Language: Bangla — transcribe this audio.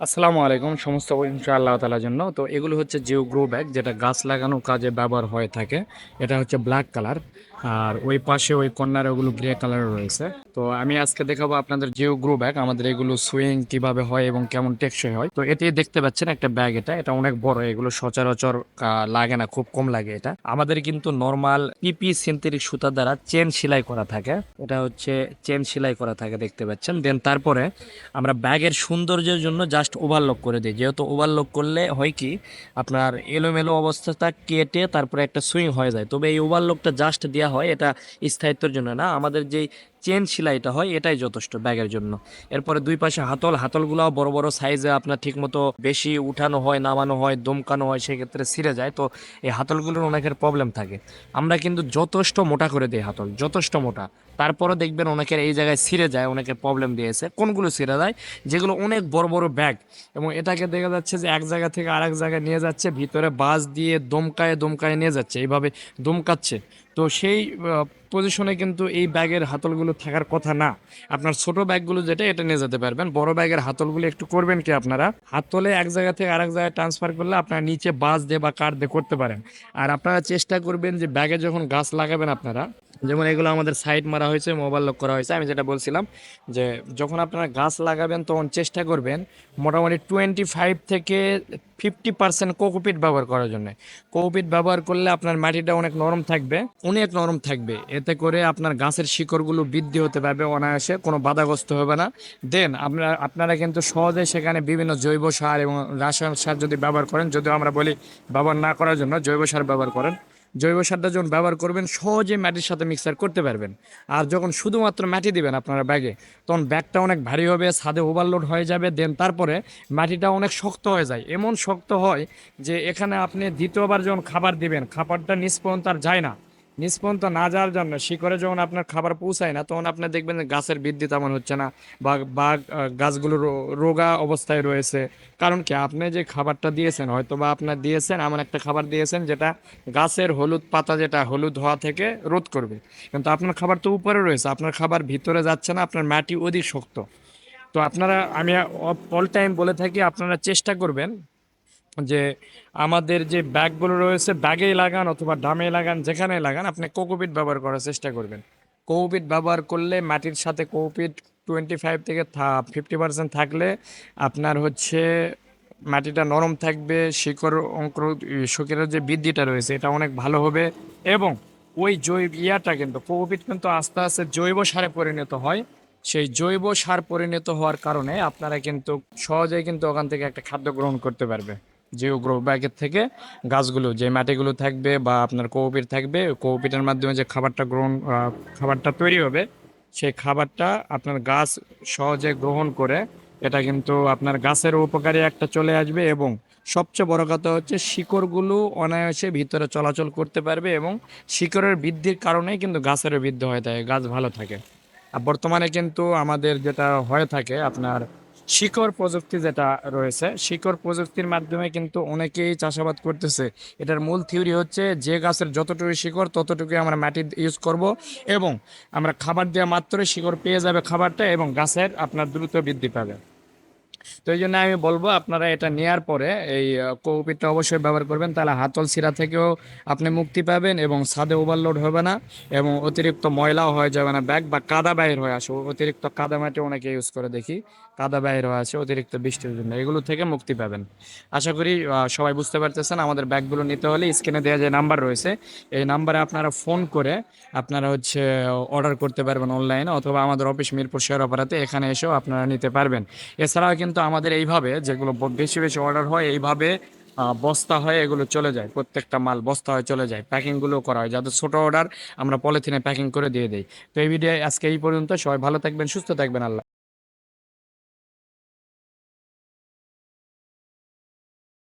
আসসালামু আলাইকুম, সমস্ত প্রশংসা আল্লাহ তালার জন্য। তো এগুলো হচ্ছে জিও গ্রো ব্যাগ যেটা গাছ লাগানোর কাজে ব্যবহার হয়ে থাকে। এটা হচ্ছে ব্ল্যাক কালার আর ওই পাশে ওই কর্নারে ওগুলো গ্রে কালার রয়েছে। তো আমি আজকে দেখাবো আপনাদের জিও গ্রো ব্যাগ আমাদের এগুলো সুইং কীভাবে হয় এবং কেমন টেকসই হয়। তো এটি দেখতে পাচ্ছেন একটা ব্যাগ এটা এটা অনেক বড়, এগুলো সচরাচর লাগে না, খুব কম লাগে এটা। আমাদের কিন্তু নর্মাল পিপি সিনথেটিক সুতা দ্বারা চেন সেলাই করা থাকে। এটা হচ্ছে চেন সেলাই করা থাকে, দেখতে পাচ্ছেন। দেন তারপরে আমরা ব্যাগের সৌন্দর্যের জন্য জাস্ট ওভারলক করে দেয়। যেহেতু ওভারলক করলে হয় কি, আপনার এলোমেলো অবস্থাটা কেটে তারপরে একটা সুইং হয়ে যায়। তবে এই ওভারলকটা জাস্ট দেওয়া হয়, এটা স্থায়িত্বের জন্য না। আমাদের যেই চেন সেলাইটা হয়, এটাই যথেষ্ট ব্যাগের জন্য। এরপরে দুই পাশে হাতল, হাতলগুলাও বড় বড় সাইজে আপনার ঠিকমতো বেশি উঠানো হয়, নামানো হয়, দমকানো হয়, সেক্ষেত্রে ছিঁড়ে যায়। তো এই হাতলগুলোর অনেকের প্রবলেম থাকে। আমরা কিন্তু যথেষ্ট মোটা করে দিই হাতল, যথেষ্ট মোটা। তারপরে দেখবেন অনেকের এই জায়গায় ছিঁড়ে যায়, অনেকের প্রবলেম দিয়েছে। কোনগুলো ছিঁড়ে যায়? যেগুলো অনেক বড় বড় ব্যাগ। এবং এটাকে দেখা যাচ্ছে যে এক জায়গা থেকে আরেক জায়গায় নিয়ে যাচ্ছে, ভিতরে বাস দিয়ে দমকায় দমকায় নিয়ে যাচ্ছে, এইভাবে দমকাচ্ছে। তো সেই পজিশনে কিন্তু এই ব্যাগের হাতলগুলো থাকার কথা না। আপনার ছোট ব্যাগগুলো যেটা, এটা নিয়ে যেতে পারবেন। বড় ব্যাগের হাতলগুলো একটু করবেন কি আপনারা? হাতলে এক জায়গা থেকে আরেক জায়গায় ট্রান্সফার করলে আপনারা নিচে বাস দিয়ে বা কাঠ দিয়ে করতে পারেন। আর আপনারা চেষ্টা করবেন যে ব্যাগে যখন গাছ লাগাবেন আপনারা যেমন এগুলো আমাদের সাইড মারা হয়েছে মোবাইল লক করা হয়েছে। আমি যেটা বলছিলাম যে, যখন আপনারা গাছ লাগাবেন, তখন চেষ্টা করবেন মোটামুটি টোয়েন্টি ফাইভ থেকে ফিফটি পার্সেন্ট কোকোপিট ব্যবহার করার জন্য। কোকোপিট ব্যবহার করলে আপনার মাটিটা অনেক নরম থাকবে, অনেক নরম থাকবে। এতে করে আপনার গাছের শিকড়গুলো বৃদ্ধি হতে পারবে অনায়াসে, কোনো বাধাগ্রস্ত হবে না। দেন আপনারা আপনারা কিন্তু সহজে সেখানে বিভিন্ন জৈব সার এবং রাসায়নিক সার যদি ব্যবহার করেন, যদিও আমরা বলি ব্যবহার না করার জন্য জৈব সার ব্যবহার করেন জৈব সারটা যখন ব্যবহার করবেন সহজে মাটির সাথে মিক্সার করতে পারবেন। আর যখন শুধুমাত্র মাটি দিবেন আপনারা ব্যাগে, তখন ব্যাগটা অনেক ভারী হবে, ছাদে ওভারলোড হয়ে যাবে দেন তারপরে মাটিটা অনেক শক্ত হয়ে যায়। এমন শক্ত হয় যে, এখানে আপনি দ্বিতীয়বার যখন খাবার দিবেন, খাবারটা নিষ্পন্ন পর্যন্ত আর যায় না। নিচ পর্যন্ত না যাওয়ার জন্য শিকড়ে যখন আপনার খাবার পৌঁছায় না তখন আপনি দেখবেন গাছের বৃদ্ধি তেমন হচ্ছে না। বা বা আহ, গাছগুলো রোগা অবস্থায় রয়েছে। কারণ কি? আপনি যে খাবারটা দিয়েছেন হয়তো বা আপনার দিয়েছেন এমন একটা খাবার দিয়েছেন যেটা গাছের হলুদ পাতা যেটা হলুদ হওয়া থেকে রোধ করবে। কিন্তু আপনার খাবার তো উপরে রয়েছে আপনার খাবার ভিতরে যাচ্ছে না আপনার মাটি অধিক শক্ত। তো আপনারা আমি অল টাইম বলে থাকি আপনারা চেষ্টা করবেন যে আমাদের যে ব্যাগগুলো রয়েছে, ব্যাগেই লাগান অথবা ডামে লাগান যেখানে লাগান, আপনি কোকোপিট ব্যবহার করার চেষ্টা করবেন। কোকোপিট ব্যবহার করলে মাটির সাথে কোকোপিট টোয়েন্টি ফাইভ থেকে ফিফটি পার্সেন্ট থাকলে আপনার হচ্ছে মাটিটা নরম থাকবে, শিকড় অঙ্কুর শিকড়ের যে বৃদ্ধিটা রয়েছে, এটা অনেক ভালো হবে এবং ওই জৈব ইয়াটা কিন্তু, কোকোপিট কিন্তু আস্তে আস্তে জৈব সারে পরিণত হয়। সেই জৈব সার পরিণত হওয়ার কারণে আপনারা কিন্তু সহজেই কিন্তু ওখান থেকে একটা খাদ্য গ্রহণ করতে পারবে। যে গ্রো ব্যাগের থেকে গাছগুলো, যে মাটিগুলো থাকবে বা আপনার কোপিট থাকবে কোপিটের মাধ্যমে যে খাবারটা গ্রহণ খাবারটা তৈরি হবে, সেই খাবারটা আপনার গাছ সহজে গ্রহণ করে এটা কিন্তু আপনার গাছের উপকারে একটা চলে আসবে এবং সবচেয়ে বড় কথা হচ্ছে শিকড়গুলো অনায়াসে ভিতরে চলাচল করতে পারবে এবং শিকড়ের বৃদ্ধির কারণেই কিন্তু গাছেরও বৃদ্ধি হয়ে থাকে, গাছ ভালো থাকে। আর বর্তমানে কিন্তু আমাদের যেটা হয়ে থাকে আপনার শিকড় প্রযুক্তি যেটা রয়েছে, শিকড় প্রযুক্তির মাধ্যমে কিন্তু অনেকেই চাষাবাদ করতেছে। এটার মূল থিওরি হচ্ছে যে গাছের যতটুকু শিকড়, ততটুকুই আমরা মাটি ইউজ করব এবং আমরা খাবার দেওয়া মাত্রই শিকড় পেয়ে যাবে খাবারটা এবং গাছের আপনার দ্রুত বৃদ্ধি পাবে। তো এই জন্য আমি বলব, আপনারা এটা নেওয়ার পরে এই কোপিটটা অবশ্যই ব্যবহার করবেন। তাহলে হাতল শিরা থেকেও আপনি মুক্তি পাবেন এবং ছাদে ওভারলোড হবে না এবং অতিরিক্ত ময়লাও হয়ে যাবে না। ব্যাগ বা কাদা বাইর হয়ে আসে। অতিরিক্ত কাদা মাটি অনেকে ইউজ করে দেখি। কাদা বাইর হয়ে আসে, অতিরিক্ত বৃষ্টির জন্য। এগুলো থেকে মুক্তি পাবেন। আশা করি সবাই বুঝতে পারতেছেন, আমাদের ব্যাগগুলো নিতে হলে স্ক্রিনে দেওয়া যে নাম্বার রয়েছে, এই নাম্বারে আপনারা ফোন করে আপনারা হচ্ছে অর্ডার করতে পারবেন অনলাইনে অথবা আমাদের অফিস মিরপুর শেয়ার অপারাতে এখানে এসেও আপনারা নিতে পারবেন। এছাড়াও কিন্তু আমাদের এইভাবে যেগুলো বেশি বেশি অর্ডার হয়, এইভাবে বস্তা হয়ে এগুলো চলে যায়। প্রত্যেকটা মাল বস্তা হয়ে চলে যায়। প্যাকিংগুলো করা হয়। যাদের ছোটো অর্ডার আমরা পলিথিনে প্যাকিং করে দিয়ে দিই। তো এই ভিডিও আজকে এই পর্যন্ত। সবাই ভালো থাকবেন, সুস্থ থাকবেন। আল্লাহ